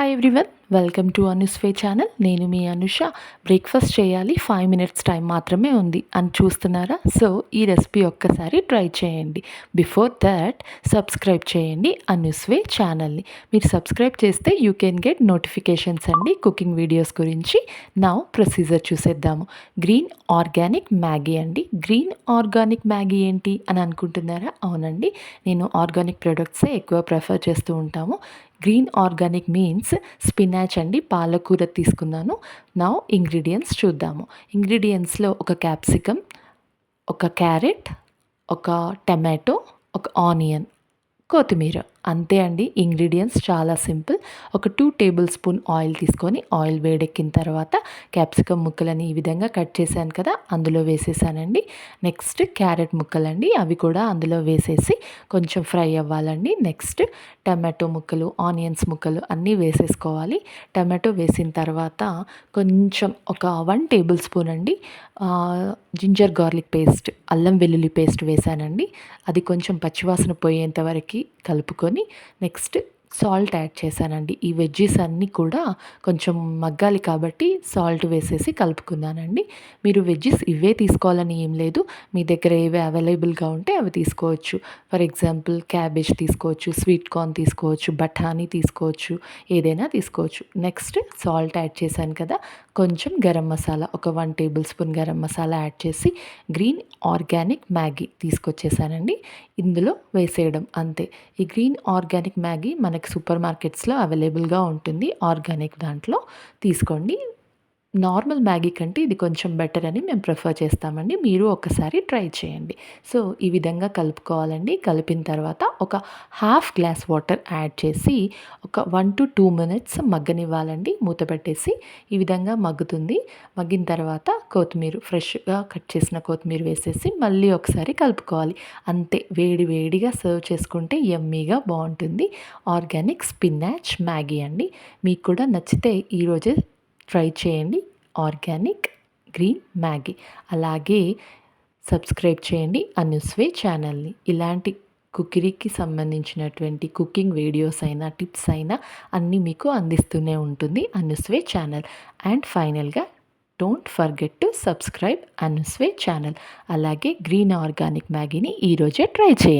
hi everyone. Welcome to Anusway channel. నేను మీ Anusha. Breakfast చేయాలి. ఫైవ్ మినిట్స్ టైం మాత్రమే ఉంది అని చూస్తున్నారా? సో ఈ రెసిపీ ఒక్కసారి ట్రై చేయండి. బిఫోర్ దట్ సబ్స్క్రైబ్ చేయండి అనుస్వే ఛానల్ని. మీరు సబ్స్క్రైబ్ చేస్తే యూ కెన్ గెట్ నోటిఫికేషన్స్ అండి కుకింగ్ వీడియోస్ గురించి. నా ప్రొసీజర్ చూసేద్దాము. గ్రీన్ ఆర్గానిక్ మ్యాగీ అండి. గ్రీన్ ఆర్గానిక్ మ్యాగీ ఏంటి అని అనుకుంటున్నారా? అవునండి. నేను ఆర్గానిక్ ప్రొడక్ట్సే ఎక్కువ ప్రిఫర్ చేస్తూ ఉంటాము. గ్రీన్ ఆర్గానిక్ మీన్స్ స్పినాచ్ అండి. పాలకూర తీసుకున్నాను. నా ఇంగ్రీడియంట్స్ చూద్దాము. ఇంగ్రీడియంట్స్లో ఒక క్యాప్సికమ్ ఒక క్యారెట్ ఒక టమాటో ఒక ఆనియన్ కొత్తిమీర. అంతే అండి ఇంగ్రీడియంట్స్ చాలా సింపుల్. ఒక టూ టేబుల్ స్పూన్ ఆయిల్ తీసుకొని ఆయిల్ వేడెక్కిన తర్వాత క్యాప్సికమ్ ముక్కలని ఈ విధంగా కట్ చేశాను కదా అందులో వేసేసానండి. నెక్స్ట్ క్యారెట్ ముక్కలండి అవి కూడా అందులో వేసేసి కొంచెం ఫ్రై అవ్వాలండి. నెక్స్ట్ టమాటో ముక్కలు ఆనియన్స్ ముక్కలు అన్నీ వేసేసుకోవాలి. టమాటో వేసిన తర్వాత కొంచెం ఒక వన్ టేబుల్ స్పూన్ అండి జింజర్ గార్లిక్ పేస్ట్ అల్లం వెల్లుల్లి పేస్ట్ వేసానండి. అది కొంచెం పచ్చివాసన పోయేంత వరకు కలుపుకొని నెక్స్ట్ సాల్ట్ యాడ్ చేశానండి. ఈ వెజ్జెస్ అన్నీ కూడా కొంచెం మగ్గాలి కాబట్టి సాల్ట్ వేసేసి కలుపుకున్నానండి. మీరు వెజ్జెస్ ఇవే తీసుకోవాలని ఏం లేదు. మీ దగ్గర ఏవి అవైలబుల్గా ఉంటే అవి తీసుకోవచ్చు. ఫర్ ఎగ్జాంపుల్ క్యాబేజ్ తీసుకోవచ్చు స్వీట్ కార్న్ తీసుకోవచ్చు బఠానీ తీసుకోవచ్చు ఏదైనా తీసుకోవచ్చు. నెక్స్ట్ సాల్ట్ యాడ్ చేశాను కదా కొంచెం గరం మసాలా ఒక one table spoon garam masala add చేసి గ్రీన్ ఆర్గానిక్ మ్యాగీ తీసుకొచ్చేసానండి. ఇందులో వేసేయడం అంతే. ఈ గ్రీన్ ఆర్గానిక్ మ్యాగీ మనకి సూపర్ మార్కెట్స్లో అవైలబుల్గా ఉంటుంది. ఆర్గానిక్ దాంట్లో తీసుకోండి. నార్మల్ మ్యాగీ కంటే ఇది కొంచెం బెటర్ అని మేము ప్రిఫర్ చేస్తామండి. మీరు ఒకసారి ట్రై చేయండి. సో ఈ విధంగా కలుపుకోవాలండి. కలిపిన తర్వాత ఒక హాఫ్ గ్లాస్ వాటర్ యాడ్ చేసి ఒక వన్ టు టూ మినిట్స్ మగ్గనివ్వాలండి. మూత పెట్టేసి ఈ విధంగా మగ్గుతుంది. మగ్గిన తర్వాత కొత్తిమీర ఫ్రెష్గా కట్ చేసిన కొత్తిమీర వేసేసి మళ్ళీ ఒకసారి కలుపుకోవాలి. అంతే వేడి వేడిగా సర్వ్ చేసుకుంటే ఎమ్మీగా బాగుంటుంది. ఆర్గానిక్ స్పినాచ్ మ్యాగీ అండి. మీకు కూడా నచ్చితే ఈరోజే ట్రై చేయండి. Organic green Maggi. అలాగే సబ్స్క్రైబ్ చేయండి అన్యూస్వే ఛానల్ని. ఇలాంటి కుకిరీకి సంబంధించినటువంటి కుకింగ్ వీడియోస్ అయినా టిప్స్ అయినా అన్నీ మీకు అందిస్తూనే ఉంటుంది అనుస్వే ఛానల్. అండ్ ఫైనల్గా don't forget to subscribe Anusway channel. అలాగే గ్రీన్ ఆర్గానిక్ మ్యాగీని ఈరోజే ట్రై చేయండి.